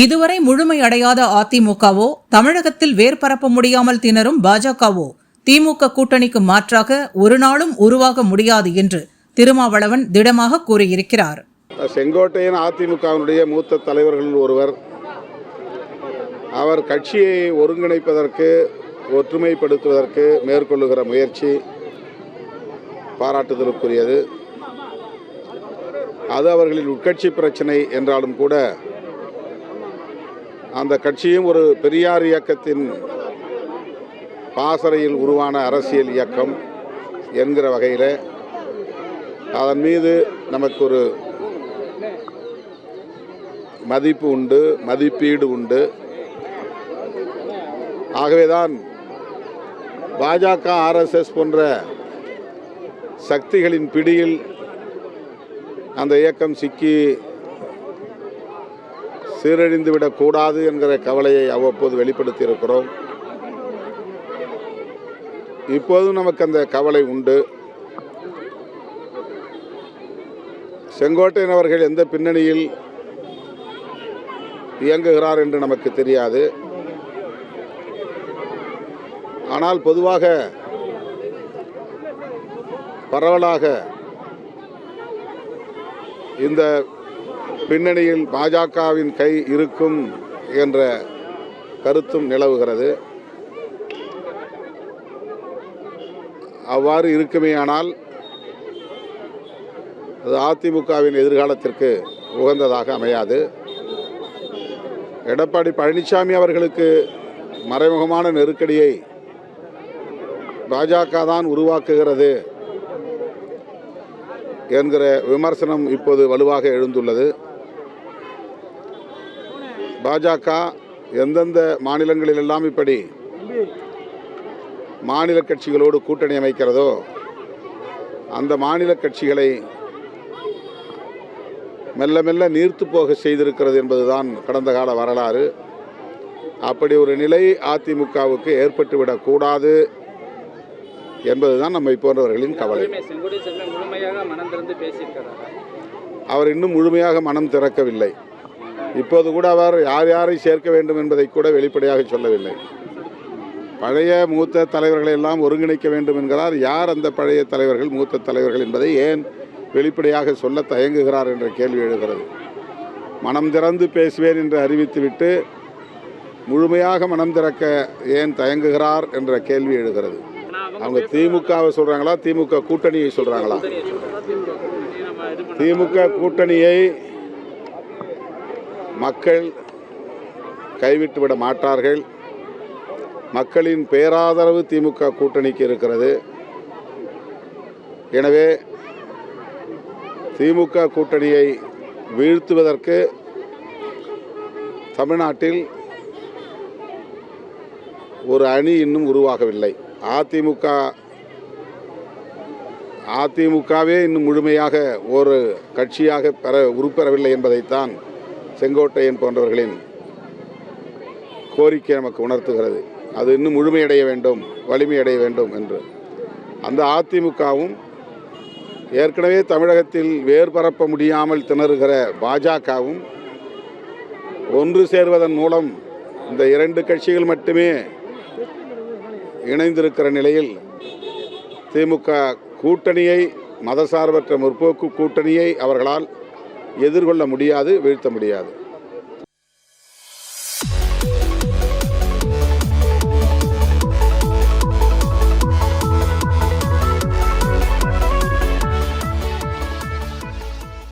இதுவரை முழுமையடையாத அதிமுகவோ தமிழகத்தில் வேர்பரப்ப முடியாமல் திணறும் பாஜகவோ திமுக கூட்டணிக்கு மாற்றாக ஒரு நாளும் உருவாக முடியாது என்று திருமாவளவன் திடமாக கூறியிருக்கிறார். செங்கோட்டையன் அதிமுகவினுடைய மூத்த தலைவர்களில் ஒருவர் அவர் கட்சியை ஒருங்கிணைப்பதற்கு ஒற்றுமைப்படுத்துவதற்கு மேற்கொள்ளுகிற முயற்சி பாராட்டுதலுக்குரியது. அது அவர்களின் உட்கட்சி பிரச்சனை என்றாலும் கூட அந்த கட்சியும் ஒரு பெரியார் இயக்கத்தின் பாசறையில் உருவான அரசியல் இயக்கம் என்கிற வகையில் அதன் மீது நமக்கு ஒரு மதிப்பு உண்டு மதிப்பீடு உண்டு. ஆகவேதான் பாஜக ஆர்எஸ்எஸ் போன்ற சக்திகளின் பிடியில் அந்த இயக்கம் சிக்கி சீரழிந்துவிடக் கூடாது என்கிற கவலையை அவ்வப்போது வெளிப்படுத்தியிருக்கிறோம். இப்போதும் நமக்கு அந்த கவலை உண்டு. செங்கோட்டையன் அவர்கள் எந்த பின்னணியில் இயங்குகிறார் என்று நமக்கு தெரியாது. ஆனால் பொதுவாக பரவலாக இந்த பின்னணியில் பாஜகவின் கை இருக்கும் என்ற கருத்தும் நிலவுகிறது. அவ்வாறு இருக்குமேயானால் அது அதிமுகவின் எதிர்காலத்திற்கு உகந்ததாக அமையாது. எடப்பாடி பழனிசாமி அவர்களுக்கு மறைமுகமான நெருக்கடியை பாஜக தான் உருவாக்குகிறது என்கிற விமர்சனம் இப்போது வலுவாக எழுந்துள்ளது. பாஜக எந்தெந்த மாநிலங்களிலெல்லாம் இப்படி மாநில கட்சிகளோடு கூட்டணி அமைக்கிறதோ அந்த மாநில கட்சிகளை மெல்ல மெல்ல நீர்த்து போக செய்திருக்கிறது என்பதுதான் கடந்த கால வரலாறு. அப்படி ஒரு நிலை அதிமுகவுக்கு ஏற்பட்டுவிடக் கூடாது என்பதுதான் நம்மை போன்றவர்களின் கவலை. அவர் இன்னும் முழுமையாக மனம் திறக்கவில்லை. இப்போது கூட அவர் யார் யாரை சேர்க்க வேண்டும் என்பதை கூட வெளிப்படையாக சொல்லவில்லை. பழைய மூத்த தலைவர்களை எல்லாம் ஒருங்கிணைக்க வேண்டும் என்கிறார். யார் அந்த பழைய தலைவர்கள் மூத்த தலைவர்கள் என்பதை ஏன் வெளிப்படையாக சொல்ல தயங்குகிறார் என்ற கேள்வி எழுகிறது. மனம் திறந்து பேசுவேன் என்று அறிவித்துவிட்டு முழுமையாக மனம் திறக்க ஏன் தயங்குகிறார் என்ற கேள்வி எழுகிறது. அவங்க திமுகவை சொல்கிறாங்களா திமுக கூட்டணியை சொல்கிறாங்களா திமுக கூட்டணியை மக்கள் கைவிட்டுவிட மாட்டார்கள். மக்களின் பேராதரவு திமுக கூட்டணிக்கு இருக்கிறது. எனவே திமுக கூட்டணியை வீழ்த்துவதற்கு தமிழ்நாட்டில் ஒரு அணி இன்னும் உருவாகவில்லை. அதிமுக அதிமுகவே இன்னும் முழுமையாக ஒரு கட்சியாக பெற உருப்பெறவில்லை என்பதைத்தான் செங்கோட்டையன் போன்றவர்களின் கோரிக்கை நமக்கு உணர்த்துகிறது. அது இன்னும் முழுமையடைய வேண்டும் வலிமையடைய வேண்டும் என்று. அந்த அதிமுகவும் ஏற்கனவே தமிழகத்தில் வேர் பரப்ப முடியாமல் திணறுகிற பாஜகவும் ஒன்று சேர்வதன் மூலம் இந்த இரண்டு கட்சிகள் மட்டுமே இணைந்திருக்கிற நிலையில் திமுக கூட்டணியை மதசார்பற்ற முற்போக்கு கூட்டணியை அவர்களால் எதிர்கொள்ள முடியாது வீழ்த்த முடியாது.